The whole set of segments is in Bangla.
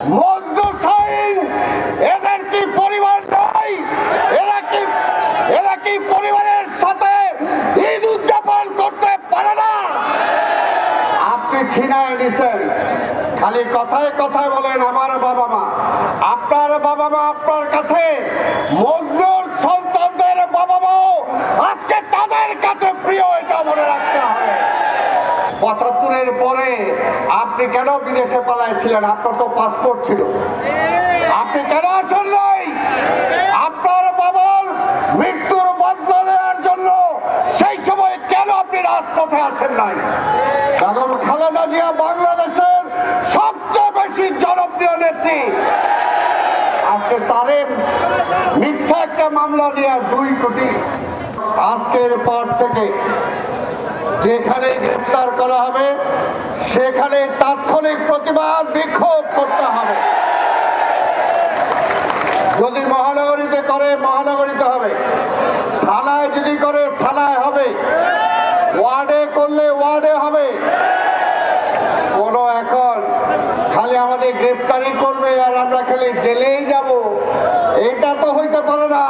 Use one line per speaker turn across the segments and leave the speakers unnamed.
মজনু শাহিন এদের কি পরিবার নাই? এরা কি এরা কি পরিবারের সাথে ঈদ উদযাপন করতে পারে না? আপনি ছিনায় নিছেন। খালি কথায় কথায় বলেন আমার বাবা মা। আপনার বাবা মা আপনার কাছে মজনুর সন্তানদের বাবা মাও আজকে তাদের কাছে প্রিয়, এটা মনে রাখতে হবে। পঁচাত্তরের পরে আপনি কেন বিদেশে পালাইছিলেন? আপনার তো পাসপোর্ট ছিল। আপনি কেন আসেন নাই? আপনার বাবার মৃত্যুর বদলা নেওয়ার জন্য সেই সময় কেন আপনি রাজপথে আসেন নাই? কারণ খালেদা জিয়া বাংলাদেশের সবচেয়ে বেশি জনপ্রিয় নেত্রী। আজকে তারে মিথ্যা একটা মামলা দেওয়া দুই কোটি আজকের পর থেকে যেখানে গ্রেপ্তার করা হবে সেখানে তাৎক্ষণিক প্রতিবাদ বিক্ষোভ করতে হবে। যদি মহানগরীতে করে, মহানগরীতে হবে। থানায় যদি করে, থানায় হবে। ওয়ার্ডে করলে ওয়ার্ডে হবে। কোনো এখন খালি আমাদের গ্রেপ্তারি করবে আর আমরা খালি জেলেই যাব। এটা তো হইতে পারে না।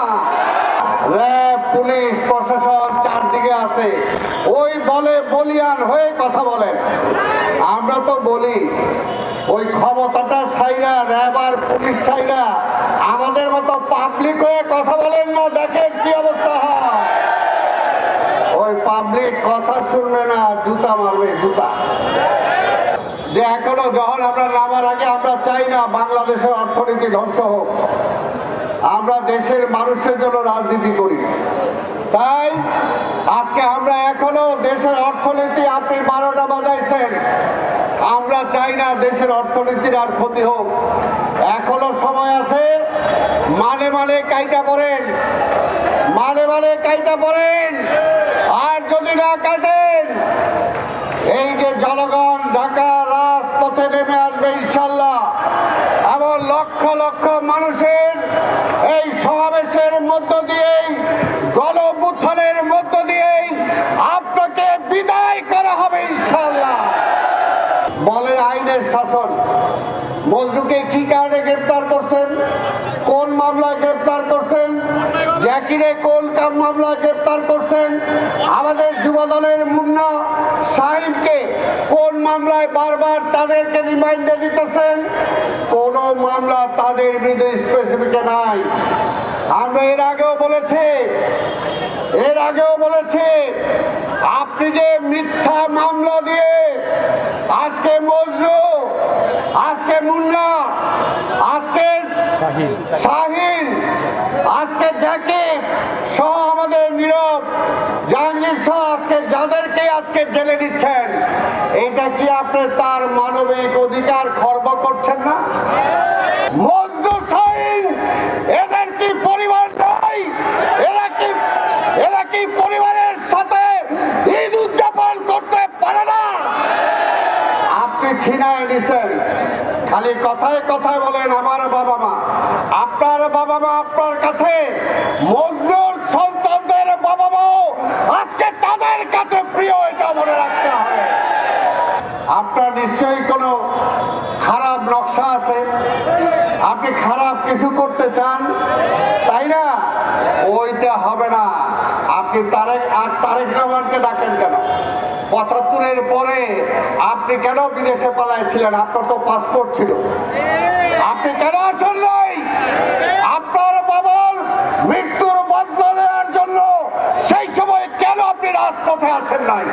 র্যাব, পুলিশ ওই বলে বলিয়ান হয়ে কথা বলেন। আমরা তো বলি, ওই ক্ষমতাটা ছাইরা র্যাব পুলিশ ছাইরা আমাদের মতো পাবলিক হয়ে কথা বলেন না, দেখেন কি অবস্থা ওই পাবলিক কথা শুনবে না, জুতা মারবে, জুতা। যে এখনও যখন আমরা নামার আগে আমরা চাই না বাংলাদেশের অর্থনীতি ধ্বংস হোক, আমরা দেশের মানুষের জন্য রাজনীতি করি। তাই আজকে আমরা এখনও দেশের অর্থনীতি আপনি বারোটা বাজাইছেন। আমরা চাই না দেশের অর্থনীতির আর ক্ষতি হোক। এখনও সময় আছে মানে মানে কাইটা পড়েন। মানে মানে কাইটা পড়েন। আর যদি না কাটেন, এই যে জনগণ ঢাকা রাজপথে নেমে আসবে ইনশাল্লাহ। এবং লক্ষ লক্ষ মানুষের এই সমাবেশের মধ্য দিয়েই গণবুত্থানের মধ্য দিয়েই আপনাকে বিদায় করা হবে ইনশাল্লাহ বলে আইনের শাসন। মজনুকে কি কারণে গ্রেপ্তার করছেন? কোন মামলায় গ্রেপ্তার করছেন? জ্যাকিরে কোন কাম মামলায় গ্রেপ্তার করছেন? আমাদের যুব দলের মুন্না সাহিবকে কোন মামলায় বারবার তাদেরকে রিমাইন্ডার দিতেছেন? কোন মামলা তাদের বিরুদ্ধে স্পেসিফিকে নাই। আমরা এর আগেও বলেছি, এর আগেও বলেছি, আপনি যে মিথ্যা মামলা দিয়ে আজকে মজনু আজকে মুন্না আজকে শাহিন। আজকে জাকিব সহ আমাদের নীরব জাহাঙ্গীর শাহ আজকে যাদেরকে আজকে জেলে দিচ্ছেন এটা কি আপনি তার মানবিক অধিকার খর্ব করছেন না মজনু শাহিন এদের কি পরিবার নাই এরা কি এরা কি পরিবারের সাথে ঈদ উদযাপন করতে পারে না আপনি ছিনায় নিছেন খালি কথায় কথায় বলেন, আমার বাবা মা। আপনার বাবা মা আপনার কাছে, মজনুর সন্তানদের বাবা মাও আজকে তাদের কাছে প্রিয়, এটা মনে রাখতে হবে। আপনার নিশ্চয়ই কোনো খারাপ নকশা আছে? আপনি খারাপ কিছু করতে চান? তাই না? ওইটা হবে না। আপনি তারেক, আর তারেক রহমানকে ডাকেন কেন? পঁচাত্তরের পরে আপনি কেন বিদেশে পালাইছিলেন? আপনার তো পাসপোর্ট ছিল। আপনি কেন আসেন নাই? আপনার বাবার মৃত্যুর বদলা নেওয়ার জন্য সেই সময় কেন আপনি রাজপথে আসেন নাই?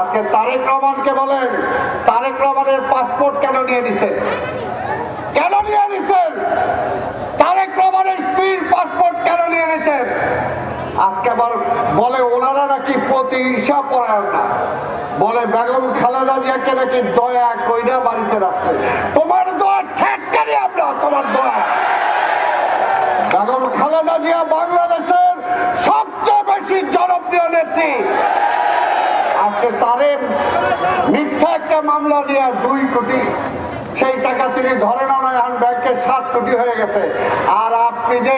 আজকে তারেক রহমানকে বলেন, তারেক রহমানের পাসপোর্ট কেন নিয়ে নিছেন? কেন নিয়ে নিছেন? তারেক রহমানের স্ত্রীর পাসপোর্ট কেন নিয়ে নিছেন? আজকে আবার বলে ওনারা নাকি প্রতি প্রতিহিংসা পড়ায় না। বলে বেগম খালেদা জিয়াকে নাকি দয়া কইরা বাড়িতে রাখছে। তোমার দোয়া ঠেকারি আমরা, তোমার দোয়া। বেগম খালেদা জিয়া বাংলাদেশের সবচেয়ে বেশি জনপ্রিয় নেত্রী। আজকে তারে মিথ্যা একটা মামলা দেওয়া দুই কোটি সেই টাকা তিনি ধরেন নয়ন ব্যাংকের সাত কোটি হয়ে গেছে। আর আপনি যে